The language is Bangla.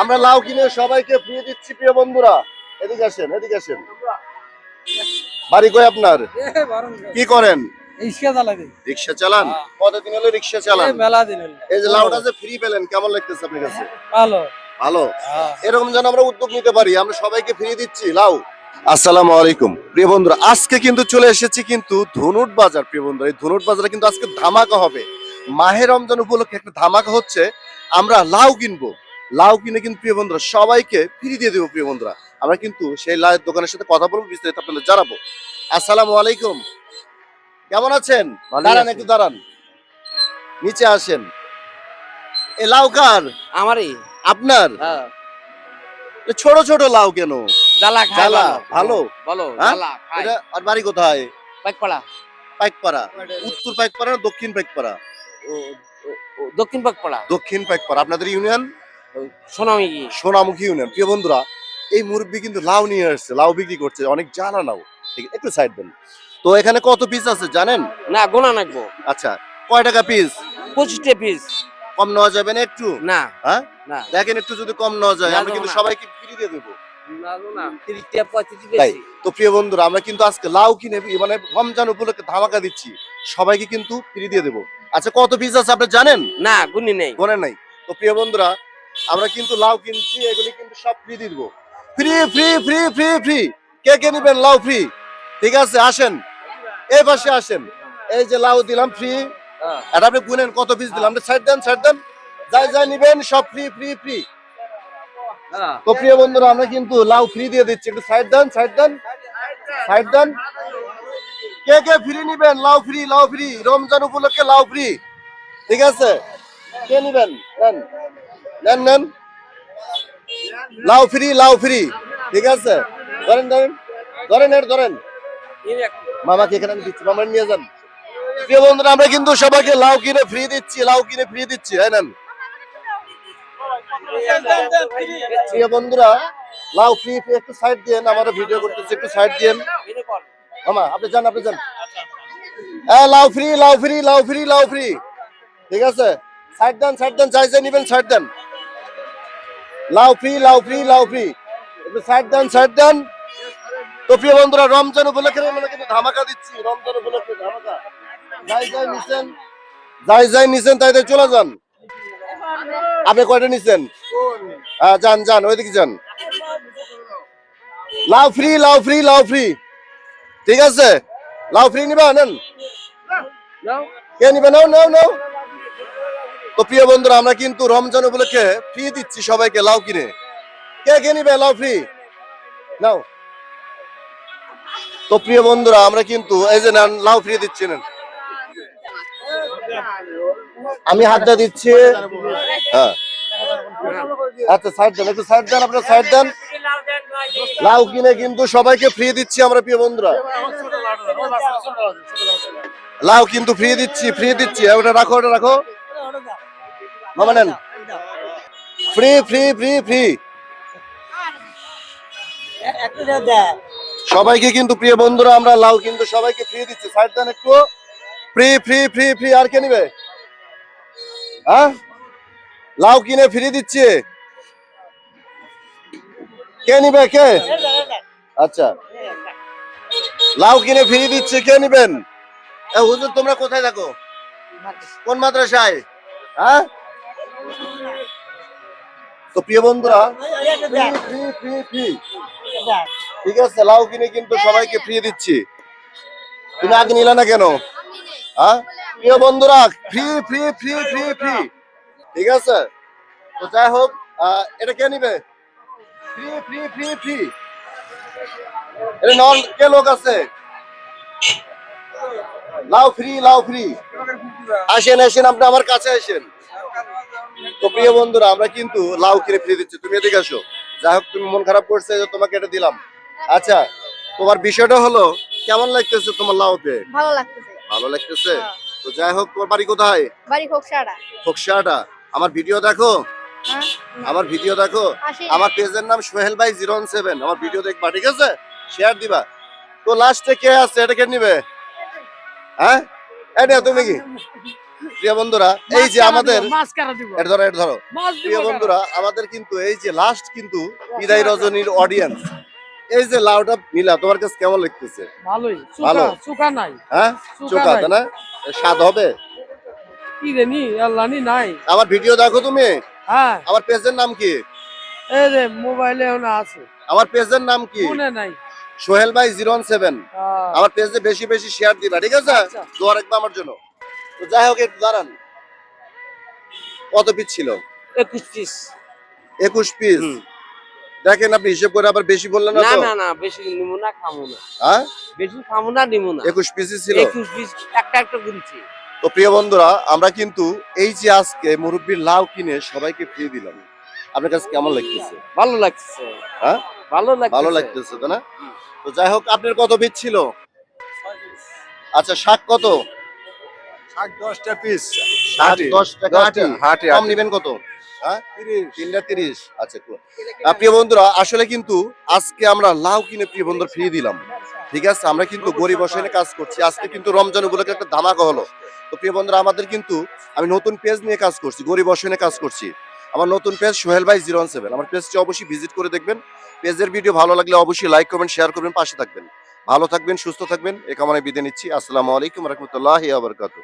আমরা লাউ কিনে সবাইকে ফ্রি দিচ্ছি প্রিয় বন্ধুরা। এদিকে আসেন এদিকে আসেন। বাড়ি কই আপনার? কি করেন? রিক্সা চালান? কতদিন হলো রিক্সা চালান? মেলা দিন এই যে লাউটা যে ফ্রি পেলেন কেমন লাগতেছে আপনার কাছে? ভালো। ভালো? হ্যাঁ। এরকম যেন আমরা উদ্যোগ নিতে পারি আমরা সবাইকে ফ্রি দিচ্ছি লাউ। আসসালামু আলাইকুম প্রিয় বন্ধুরা আজকে কিন্তু চলে এসেছি কিন্তু ধনুট বাজার প্রিয় বন্ধুরা। এই ধনুট বাজারে কিন্তু আজকে ধামাকা হবে। মাহে রমজান উপলক্ষে একটা ধামাকা হচ্ছে আমরা লাউ কিনবো। লাউ কিনে কিন্তু প্রিয় বন্ধুরা সবাইকে ফ্রি দিয়ে দেবো প্রিয় বন্ধুরা। আমরা কিন্তু সেই লাউয়ের দোকানের সাথে কথা বলব বিস্তারিত আপনাদের জানাব। আসসালামু আলাইকুম। কেমন আছেন? দাঁড়ান একটু দাঁড়ান। নিচে আসেন। এ লাউ কার? আমারই। আপনার? হ্যাঁ। ছোট ছোট লাউ কেন? জ্বালা জ্বালা, ভালো? ভালো হ্যাঁ? জ্বালা খাই এটা আর বাড়ি কোথায়? পাইকপাড়া। উত্তর পাইকপাড়া দক্ষিণ পাইকপাড়া? দক্ষিণ পাকপাড়া দক্ষিণ পাইকপাড়া। আপনাদের ইউনিয়ন? সোনামি কি সোনামুখী ইউনিয়ন প্রিয় বন্ধুরা এই মুরব্বী কিন্তু লাউ নিয়ে আসছে লাউ বিক্রি করছে অনেক জানা আছে, একটু সাইড দেন। তো এখানে কত পিস আছে জানেন? না গোনা নাকবো। আচ্ছা কয় টাকা পিস পঁচিশটা পিস কম নেওয়া যাবে না একটু? না। হ্যাঁ? না। দেখেন একটু যদি কম নেওয়া যায় কিন্তু সবাইকে ফ্রি দিয়ে দেবো। তো প্রিয় বন্ধুরা আমরা কিন্তু আজকে লাউ কিনে মানে রমজান উপলক্ষে ধামাকা দিচ্ছি। সবাইকে কিন্তু ফ্রি দিয়ে দেবো। আচ্ছা কত পিস আছে আপনি জানেন? না গুনি নেই। গোনে নাই। তো প্রিয় বন্ধুরা আমরা কিন্তু লাউ কিনছি এগুলি কিন্তু সব ফ্রি দিব। Free free free free free কে কে নিবেন লাউ ফ্রি ঠিক আছে আসেন। এই পাশে আসেন। এই যে লাউ দিলাম ফ্রি হ্যাঁ। এটা আপনি গুনেন কত পিস দিলাম? সাইড দেন সাইড দেন। যাই যাই নিবেন সব ফ্রি ফ্রি ফ্রি। তো প্রিয় বন্ধুরা আমরা কিন্তু লাউ ফ্রি দিয়ে দিচ্ছি। একটু সাইড দেন সাইড দেন। সাইড দেন। কে কে ফ্রি নিবেন? লাউ ফ্রি লাউ ফ্রি রমজান উপলক্ষে লাউ ফ্রি ঠিক আছে? কে নিবেন? নেন নেন। লাউ ফ্রি লাউ ফ্রি। ঠিক আছে? ধরেন ধরেন। ধরেন, এর ধরেন। মামাকে এখানে আমি দিচ্ছি মামা নিয়ে যান। প্রিয় বন্ধুরা, আমরা কিন্তু সবাইকে লাউ কিনে ফ্রি দিচ্ছি লাউ কিনে ফ্রি দিচ্ছি। হ্যাঁ নেন। প্রিয় বন্ধুরা লাউ ফ্রি একটু সাইড দিয়েন, আমরা ভিডিও করতেছি, একটু সাইড দিয়েন। মামা, আপনি যান আপনি যান। হ্যাঁ লাউ ফ্রি লাউ ফ্রি লাউ ফ্রি লাউ ফ্রি। ঠিক আছে? সাইড দেন সাইড দেন, যাই নিবেন সাইড দেন। লাউ ফ্রি লাউ ফ্রি লাউ ফ্রি সাইড দেন সাইড দেন। তো বন্ধুরা, রমজান উপলক্ষে আমরা কিন্তু ধামাকা দিচ্ছি। রমজান উপলক্ষে ধামাকা। যাই যাই নিছেন। যাই যাই নিছেন, তাই তাই চলে যান। আপনি কয়টা নিছেন? হ্যাঁ যান যান, ওইদিকে যান। লাউ ফ্রি লাউ ফ্রি লাউ ফ্রি ঠিক আছে? লাউ ফ্রি নিবা, নেন। কে নিবে? নাও নাও নাও। তো প্রিয় বন্ধুরা, আমরা কিন্তু রমজান উপলক্ষে ফ্রি দিচ্ছি সবাইকে, লাউ কিনে। কে কে নিবে লাউ ফ্রি নাও। তো প্রিয় বন্ধুরা, আমরা কিন্তু এই যে লাউ ফ্রি দিচ্ছি, নেন। আমি হাতটা দিচ্ছি। হ্যাঁ। আচ্ছা সাইড দেন, একটু সাইড দেন, আপনার সাইড দেন। লাউ কিনে কিন্তু সবাইকে ফ্রি দিচ্ছি আমরা, প্রিয় বন্ধুরা। লাউ কিন্তু ফ্রি দিচ্ছি ফ্রি দিচ্ছি। ওটা রাখো ওটা রাখো। মামা ফ্রি ফ্রি ফ্রি ফ্রি সবাইকে কিন্তু প্রিয় বন্ধুরা, আমরা লাউ কিন্তু সবাইকে ফ্রি দিচ্ছি। সাইড দেন একটু। ফ্রি ফ্রি ফ্রি ফ্রি আর কে নিবে? হ্যাঁ? লাউ কিনে ফ্রি দিচ্ছে। কে নিবে, কে? আচ্ছা। লাউ কিনে ফ্রি দিচ্ছে, কে নিবেন? হুজুর, তোমরা কোথায় থাকো? কোন মাদ্রাসায়? হ্যাঁ? তো প্রিয় বন্ধুরা, ঠিক আছে, লাউ কিনে কিন্তু সবাইকে ফ্রি দিচ্ছি। তুমি আগে নিলে না কেন? হ্যাঁ? প্রিয় বন্ধুরা free free free free free ঠিক আছে? তো যাই হোক এটা কে নিবে? ফ্রি ফ্রি ফ্রি ফ্রি এটা কে লোক আছে? লাউ ফ্রি লাউ ফ্রি আসেন আসেন, আপনি আমার কাছে আসেন। তো প্রিয় বন্ধুরা আমরা কিন্তু লাউ কিনে ফিরে দিচ্ছি। তুমি এদিকে আসো। যাই হোক তুমি মন খারাপ করছে যে তোমাকে এটা দিলাম। আচ্ছা তোমার বিষয়টা হলো কেমন লাগতেছে তোমার লাউতে? ভালো লাগতেছে। ভালো লাগতেছে? তো যাই হোক তোমার বাড়ি কোথায়? বাড়ি খোকসাড়া। ফোকসাটা আমার ভিডিও দেখো। হ্যাঁ। আমার ভিডিও দেখো। আমার পেজের নাম সোহেল ভাই জিরো সেভেন। আমার ভিডিও দেখবা ঠিক আছে? শেয়ার দিবা। তো লাস্টে কে আছে? এটা কে নিবে? হ্যাঁ? এটা তুমি কি? প্রিয় বন্ধুরা এই যে আমাদের এটা ধরো এটা ধরো। প্রিয় বন্ধুরা আমাদের কিন্তু এই যে লাস্ট কিন্তু বিদায় রজনীর অডিয়েন্স এই যে লাউটা মিলা তোমার কাছে কেমন লাগতেছে? ভালোই। ভালো। চুকা নাই। হ্যাঁ? চুকা তাই না? স্বাদ হবে? কি রে নি? আল্লাহ নি নাই। আমার ভিডিও দেখো তুমি? হ্যাঁ। আমার পেজের নাম কি? এই রে মোবাইলে আছে। আমার পেজের নাম কি? মনে নাই। সোহেল ভাই জিরো সেভেন। আহ, আমার পেজে বেশি বেশি শেয়ার দিবা ঠিক আছে? আচ্ছা। দোয়া রাখবে আমার জন্য। তো যাই হোক একটু দাঁড়ান। কত পিস ছিল? একুশ পিস একুশ পিস দেখেন আপনি হিসেব করে আবার বেশি বললেন না না না বেশি নিমু না খামু না। হ্যাঁ? বেশি খামু না নিমু না। একুশ পিসই ছিল? একুশ পিস একটা একটা গুনছি। তো প্রিয় বন্ধুরা আমরা কিন্তু এই যে আজকে মুরব্বীর লাউ কিনে সবাইকে ফ্রি দিলাম। আপনার কাছে কেমন লাগতেছে? ভালো লাগছে হ্যাঁ? ভালো লাগছে ভালো লাগতেছে তাই না? তো যাই হোক আপনার কত পিস ছিল? আচ্ছা শাক কত? ষাট দশটা পিস শাক দশ টাকা আটি হাটে কম নিবেন কত? হ্যাঁ? তিনটা তিরিশ। আচ্ছা প্রিয় বন্ধুরা আসলে কিন্তু আজকে আমরা লাউ কিনে প্রিয় বন্ধুরা ফ্রি দিলাম। ঠিক আছে? আমরা কিন্তু গরিব অসহায় কাজ করছি। আজকে কিন্তু রমজান উপলক্ষে একটা ধামাকা হলো। তো প্রিয় বন্ধুরা আমাদের কিন্তু আমি নতুন পেজ নিয়ে কাজ করছি গরিব অসহায় কাজ করছি। আমার নতুন পেজ সোহেল ভাই জিরো সেভেন আমার পেজটি অবশ্যই ভিজিট করে দেখবেন। পেজের ভিডিও ভালো লাগলে অবশ্যই লাইক করবেন শেয়ার করবেন পাশে থাকবেন। ভালো থাকবেন সুস্থ থাকবেন এ কামনায় বিদায় নিচ্ছি। আসসালামু আলাইকুম রহমতুল্লাহ আবরকাত